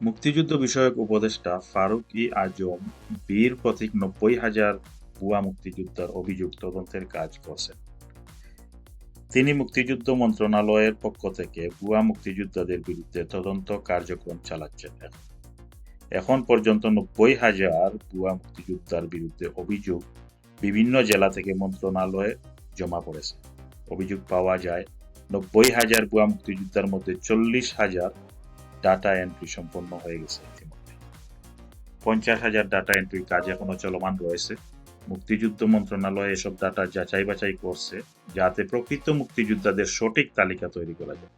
মুক্তিযুদ্ধ বিষয়ক উপদেষ্টা ফারুক ই আজম বীর প্রতীক নব্বই হাজার ভুয়া মুক্তিযোদ্ধার অভিযোগ তদন্তের কাজ করছেন তিনি মুক্তিযুদ্ধ মন্ত্রণালয়ের পক্ষ থেকে ভুয়া মুক্তিযোদ্ধাদের বিরুদ্ধে তদন্ত কার্যক্রম চালাচ্ছেন এখন। পর্যন্ত নব্বই হাজার ভুয়া মুক্তিযোদ্ধার বিরুদ্ধে অভিযোগ বিভিন্ন জেলা থেকে মন্ত্রণালয়ে জমা পড়েছে অভিযোগ পাওয়া যায়, নব্বই হাজার ভুয়া মুক্তিযোদ্ধার মধ্যে চল্লিশ হাজার ডাটা এন্ট্রি সম্পন্ন হয়ে গেছে ইতিমধ্যে। পঞ্চাশ হাজার ডাটা এন্ট্রির কাজ এখনও চলমান রয়েছে। মুক্তিযুদ্ধ মন্ত্রণালয় এসব ডাটা যাচাই বাছাই করছে, যাতে প্রকৃত মুক্তিযোদ্ধাদের সঠিক তালিকা তৈরি করা যায়।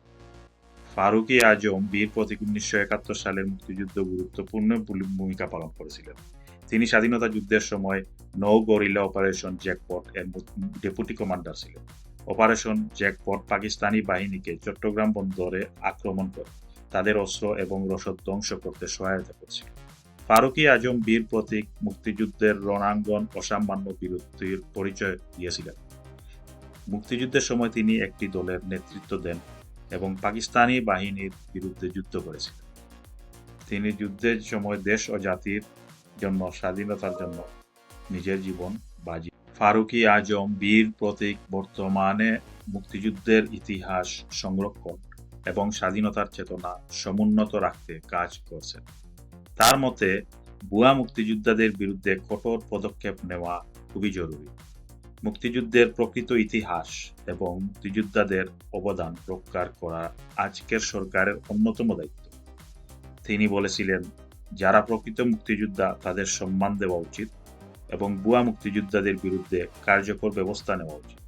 ফারুকি আজম বীর প্রতীক উনিশশো একাত্তর সালের মুক্তিযুদ্ধ গুরুত্বপূর্ণ ভূমিকা পালন করেছিলেন। তিনি স্বাধীনতা যুদ্ধের সময় নৌ গরিলা অপারেশন জ্যাকপট এর ডেপুটি কমান্ডার ছিলেন। অপারেশন জ্যাকপট পাকিস্তানি বাহিনীকে চট্টগ্রাম বন্দরে আক্রমণ করে। তাদের অস্ত্র এবং রসদ ধ্বংস করতে সহায়তা করছিল। ফারুকি আজম বীর প্রতীক মুক্তিযুদ্ধের রণাঙ্গন অসামান্য বিরতির পরিচয় দিয়েছিলেন। মুক্তিযুদ্ধের সময় তিনি একটি দলের নেতৃত্ব দেন এবং পাকিস্তানি বাহিনীর বিরুদ্ধে যুদ্ধ করেছিলেন। তিনি যুদ্ধের সময় দেশ ও জাতির জন্য, স্বাধীনতার জন্য নিজের জীবন বাজি। ফারুকি আজম বীর প্রতীক বর্তমানে মুক্তিযুদ্ধের ইতিহাস সংরক্ষণ এবং স্বাধীনতার চেতনা সমুন্নত রাখতে কাজ করছেন তার মতে ভুয়া মুক্তিযোদ্ধাদের বিরুদ্ধে কঠোর পদক্ষেপ নেওয়া খুবই জরুরি। মুক্তিযুদ্ধের প্রকৃত ইতিহাস এবং মুক্তিযোদ্ধাদের অবদান রক্ষার করা আজকের সরকারের অন্যতম দায়িত্ব। তিনি বলেছিলেন, যারা প্রকৃত মুক্তিযোদ্ধা, তাদের সম্মান দেওয়া উচিত এবং ভুয়া মুক্তিযোদ্ধাদের বিরুদ্ধে কার্যকর ব্যবস্থা নেওয়া উচিত।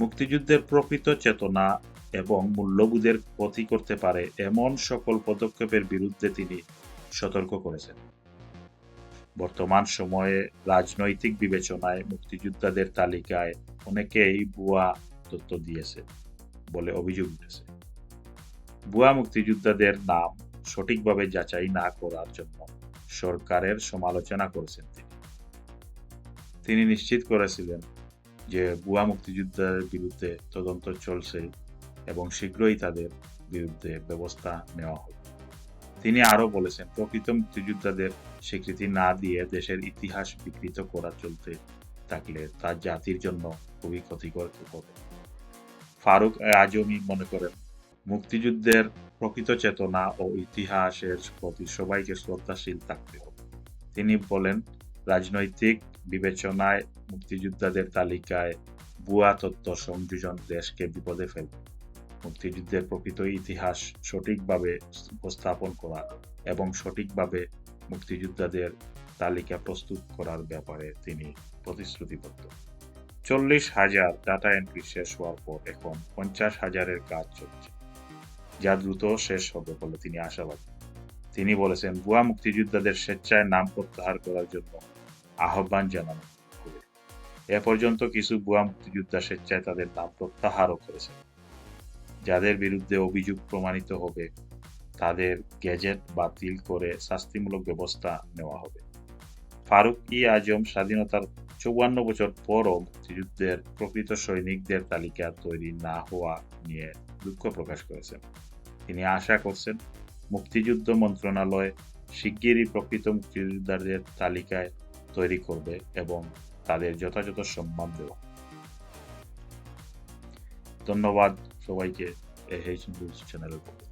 মুক্তিযুদ্ধের প্রকৃত চেতনা এবং মূল্যবোধের ক্ষতি করতে পারে এমন সকল পদক্ষেপের বিরুদ্ধে তিনি সতর্ক করেছেন। বর্তমান সময়ে রাজনৈতিক বিবেচনায় মুক্তিযোদ্ধাদের তালিকায় অনেকেই ভুয়া তথ্য দিয়েছে বলে অভিযোগ উঠেছে। ভুয়া মুক্তিযোদ্ধাদের নাম সঠিকভাবে যাচাই না করার জন্য সরকারের সমালোচনা করেছেন তিনি। তিনি নিশ্চিত করেছিলেন যে ভুয়া মুক্তিযোদ্ধার বিরুদ্ধে তদন্ত চলছে এবং শীঘ্রই তাদের বিরুদ্ধে ব্যবস্থা নেওয়া হবে। তিনি আরও বলেছেন, প্রকৃত মুক্তিযোদ্ধাদের স্বীকৃতি না দিয়ে দেশের ইতিহাস বিকৃত করা চলতে থাকলে তা জাতির জন্য খুবই ক্ষতিকর হবে। ফারুক আজমি মনে করেন, মুক্তিযুদ্ধের প্রকৃত চেতনা ও ইতিহাসের প্রতি সবাইকে শ্রদ্ধাশীল থাকতে হবে। তিনি বলেন, রাজনৈতিক বিবেচনায় মুক্তিযোদ্ধাদের তালিকায় ভুয়া তথ্য সংযোজন দেশকে বিপদে ফেলবে। মুক্তিযুদ্ধের প্রকৃত ইতিহাস সঠিকভাবে উপস্থাপন করা এবং সঠিকভাবে মুক্তিযোদ্ধাদের তালিকা প্রস্তুত করার ব্যাপারে তিনি প্রতিশ্রুতিবদ্ধ। চল্লিশ হাজার ডাটা এন্ট্রি শেষ হওয়ার পর এখন পঞ্চাশ হাজারের কাজ চলছে, যা দ্রুত শেষ হবে বলে তিনি আশাবাদী। তিনি বলেছেন, ভুয়া মুক্তিযোদ্ধাদের স্বেচ্ছায় নাম প্রত্যাহার করার জন্য আহ্বান জানানো এ পর্যন্ত কিছু ভুয়া মুক্তিযোদ্ধা স্বেচ্ছায় তাদের নাম প্রত্যাহারও করেছেন। যাদের বিরুদ্ধে অভিযোগ প্রমাণিত হবে, তাদের গেজেট বাতিল করে শাস্তিমূলক ব্যবস্থা নেওয়া হবে। ফারুক ই আজম স্বাধীনতার চৌয়ান্ন বছর পরও মুক্তিযুদ্ধের প্রকৃত সৈনিকদের তালিকা তৈরি না হওয়া নিয়ে দুঃখ প্রকাশ করেছেন। তিনি আশা করছেন, মুক্তিযুদ্ধ মন্ত্রণালয় শিগগিরই প্রকৃত মুক্তিযোদ্ধাদের তালিকায় তৈরি করবে এবং তাদের যথাযথ সম্মান দেওয়া ধন্যবাদ। সবাইকে এই নিউজ চ্যানেলের পক্ষ।